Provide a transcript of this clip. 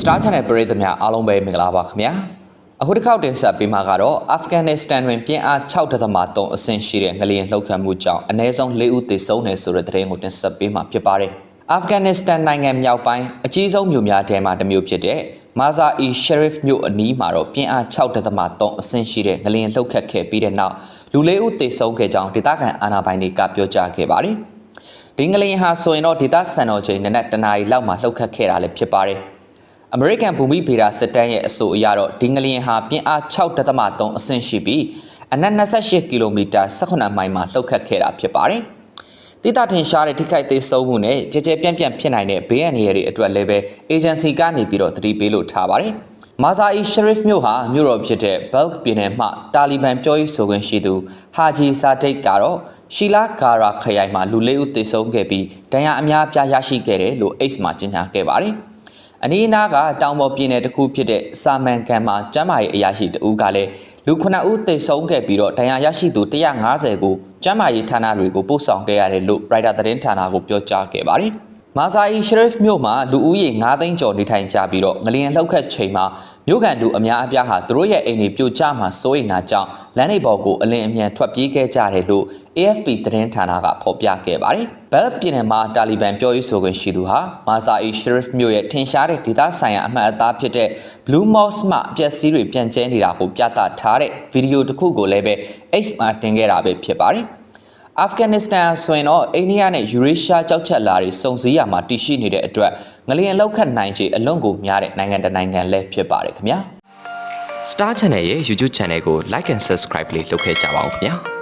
Star Channel ပရိသတ်များအားလုံးပဲမင်္ဂလာပါခင်ဗျာအခုတစ်ခေါက်တင်ဆက်ပေးမှာကတော့အာဖဂန်နစ္စတန်တွင်ပြင်းအား6.3အဆင့်ရှိတဲ့ငလျင်လှုပ်ခတ်မှုကြောင့်အနည်းဆုံး၄ဦးသေဆုံးတယ်ဆိုတဲ့သတင်းကိုတင်ဆက်ပေးမှာဖြစ်ပါတယ်အာဖဂန်နစ္စတန်နိုင်ငံမြောက်ပိုင်းအကြီးဆုံးမြို့များထဲမှာတစ်မြို့ဖြစ်တဲ့မာဇာအီရှယ်ရစ်မြို့အနီးမှာတော့ပြင်းအား6.3အဆင့်ရှိတဲ့ငလျင်လှုပ်ခတ်ခဲ့ပြီးတဲ့နောက်လူ၄ဦးသေဆုံးခဲ့ကြောင်းဒေသခံအာဏာပိုင်တွေကပြောကြားခဲ့ပါတယ်ဒီငလျင်ဟာဆိုရင်တော့ဒေသစံတော်ချိန်နနက်တနာရီလောက်မှာလှုပ်ခတ်ခဲ့တာလည်းဖြစ်ပါတယ် အမေရိကန်ဘူမိဗေဒစစ်တမ်းရဲ့အဆိုအရတော့ဒီငလျင်ဟာပြင်းအား6.3အဆင့်ရှိပြီးအနက်28ကီလိုမီတာ18မိုင်မှာလှုပ်ခတ်ခဲ့တာဖြစ်ပါတယ်။တိတထင်ရှားတဲ့ထိခိုက်သေးဆုံးမှုနဲ့ကြကြပြန့်ပြန့်ဖြစ်နိုင်တဲ့ဘေးအန္တရာယ်တွေအတွက်လည်းပဲ agency ကနေပြီးတော့သတိပေးလို့ထားပါတယ်။မာဇာအီရှရစ်မြို့ဟာမြို့တော်ဖြစ်တဲ့ဘယ်လ်ပြည်နယ်မှတာလီဘန်ပြောရေးဆိုခွင့်ရှိသူဟာဂျီဇာဒိတ်ကတော့ရှီလာဂါရာခရိုင်မှာလူလေးဦးသေဆုံးခဲ့ပြီးဒဏ်ရာအများအပြားရရှိခဲ့တယ်လို့ X မှာကြေညာခဲ့ပါတယ်။ အနီးအနားကတောင်ပေါ်ပြည်နယ်တစ်ခုဖြစ်တဲ့စာမန်ကန်မှာကျမ်းမာရေးအရာရှိတဦးကလည်းလူ9ဦးသေဆုံးခဲ့ပြီးတော့ဒဏ်ရာရရှိသူ150ကိုကျမ်းမာရေးဌာနတွေကိုပို့ဆောင်ခဲ့ရတယ်လို့ရိုက်တာသတင်းဌာနကိုပြောကြားခဲ့ပါတယ်။ မာဇာအီရှရစ်မြို့မှာလူဦးရေ9သိန်းကျော်နေထိုင်ကြပြီးတော့ငလျင်လှုပ်ခတ်ချိန်မှာမြို့ကန်သူအများအပြားဟာသူတို့ရဲ့အိမ်တွေပြိုကျမှာစိုးရိမ်တာကြောင့်လမ်းတွေပေါ်ကိုအလင်းအမြန်ထွက်ပြေးခဲ့ကြတယ်လို့ AFP သတင်းဌာနကဖော်ပြခဲ့ပါတယ်။ဘယ်လ်ပြည်နယ်မှာတာလီဘန်ပြောရေးဆိုခွင့်ရှိသူဟာမာဇာအီရှရစ်မြို့ရဲ့ထင်ရှားတဲ့ဒေသဆိုင်ရာအမှတ်အသားဖြစ်တဲ့ Blue Mosque မှာအပျက်စီးတွေပြန့်ကျဲနေတာကိုပြသထားတဲ့ဗီဒီယိုတစ်ခုကိုလည်းပဲ X မှာတင်ခဲ့တာပဲဖြစ်ပါတယ်။ အာဖဂန်နစ္စတန်ဆိုရင်တော့အိန္ဒိယနဲ့ယူရေးရှားကြောက်ချက်လာတွေစုံစည်းရမှာတည်ရှိနေတဲ့အတွက်ငလျင်လောက်ခတ်နိုင်ခြေအလွန်ကိုများတဲ့နိုင်ငံတစ်နိုင်ငံလည်းဖြစ်ပါတယ်ခင်ဗျာ Star Channel ရဲ့ YouTube Channel ကို Like and Subscribe လေးလုပ်ခဲ့ကြပါဦးခင်ဗျာ